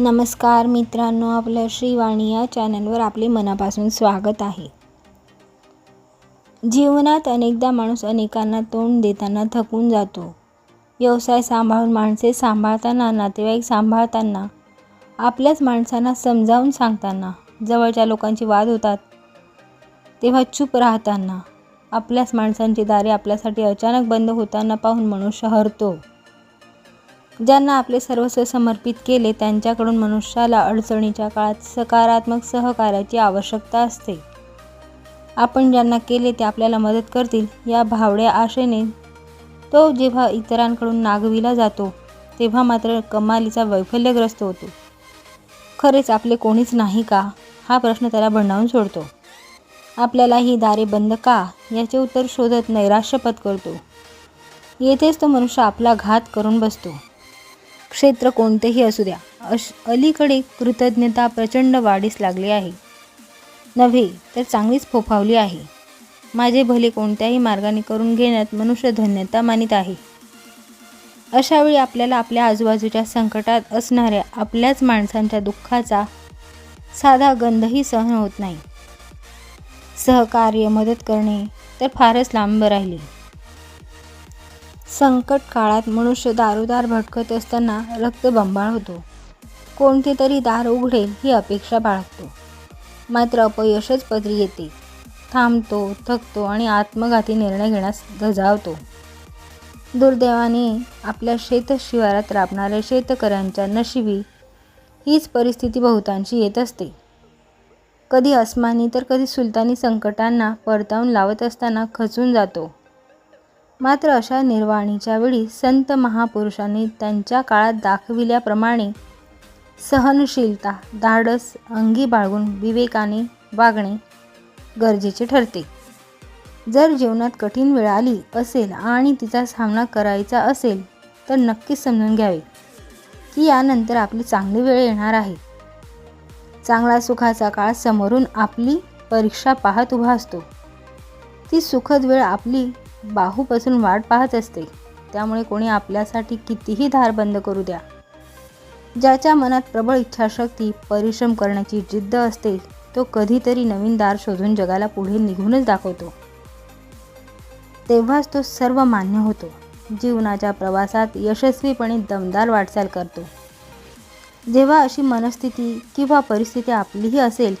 नमस्कार मित्रांनो आपल्या श्रीवाणी या चॅनलवर आपले मनापासून स्वागत आहे. जीवनात अनेकदा माणूस अनेकांना तोंड देताना थकून जातो. व्यवसाय सांभाळून माणसे सांभाळताना नातेवाईक सांभाळताना आपल्याच माणसांना समजावून सांगताना जवळच्या लोकांचे वाद होतात. तेव्हा चूप राहताना आपल्याच माणसांची दारे आपल्यासाठी अचानक बंद होताना पाहून मनुष्य हरतो. ज्यांना आपले सर्वस्व समर्पित केले त्यांच्याकडून मनुष्याला अडचणीच्या काळात सकारात्मक सहकार्याची आवश्यकता असते. आपण ज्यांना केले ते आपल्याला मदत करतील या भावड्या आशेने तो जेव्हा इतरांकडून नागविला जातो तेव्हा मात्र कमालीचा वैफल्यग्रस्त होतो. खरेच आपले कोणीच नाही का? हा प्रश्न त्याला भंडावून सोडतो. आपल्याला ही दारे बंद का? याचे उत्तर शोधत नैराश्यपत करतो येथेच तो मनुष्य आपला घात करून बसतो. क्षेत्र कोणतेही असू द्या. अश अलीकडे कृतज्ञता प्रचंड वाढीस लागली आहे. नव्हे तर चांगलीच फोफावली आहे. माझे भले कोणत्याही मार्गाने करून घेण्यात मनुष्य धन्यता मानित आहे. अशावेळी आपल्याला आपल्या आजूबाजूच्या संकटात असणाऱ्या आपल्याच माणसांच्या दुःखाचा साधा गंधही सहन होत नाही. सहकार्य मदत करणे तर फारच लांब राहिले. संकट काळात मनुष्य दारोदार भटकत असताना रक्तबंबाळ होतो. कोणते तरी दार उघडेल ही अपेक्षा बाळगतो. मात्र अपयशच पदरी येते. थांबतो थकतो आणि आत्मघाती निर्णय घेण्यास धजावतो. दुर्दैवाने आपल्या शेतशिवारात राबणाऱ्या शेतकऱ्यांच्या नशिबी हीच परिस्थिती बहुतांशी येत असते. कधी अस्मानी तर कधी सुलतानी संकटांना परतावून लावत असताना खचून जातो. मात्र अशा निर्वाणीच्या वेळी संत महापुरुषांनी त्यांच्या काळात दाखविल्याप्रमाणे सहनशीलता धाडस अंगी बाळगून विवेकाने वागणे गरजेचे ठरते. जर जीवनात कठीण वेळ आली असेल आणि तिचा सामना करायचा असेल तर नक्कीच समजून घ्यावे की यानंतर आपली चांगली वेळ येणार आहे. चांगला सुखाचा काळ समोरून आपली परीक्षा पाहत उभा असतो. ती सुखद वेळ आपली बाहूपासून वाट पाहत असते. त्यामुळे कोणी आपल्यासाठी कितीही धार बंद करू द्या. ज्याच्या मनात प्रबळ इच्छाशक्ती परिश्रम करण्याची जिद्द असते तो कधीतरी नवीन दार शोधून जगाला पुढे निघूनच दाखवतो. तेव्हाच तो सर्व मान्य होतो. जीवनाच्या प्रवासात यशस्वीपणे दमदार वाटचाल करतो. जेव्हा अशी मनस्थिती किंवा परिस्थिती आपलीही असेल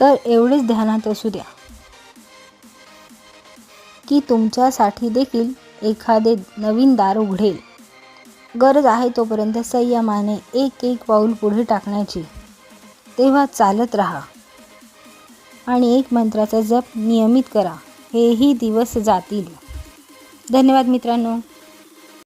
तर एवढेच ध्यानात असू द्या. की तुमच्यासाठी देखील एखादे नवीन दार उघडेल. गरज आहे तोपर्यंत संयमाने एक एक पाऊल पुढे टाकण्याची. तेव्हा चालत राहा. आणि एक मंत्राचा जप नियमित करा. हेही दिवस जातील. धन्यवाद मित्रांनो.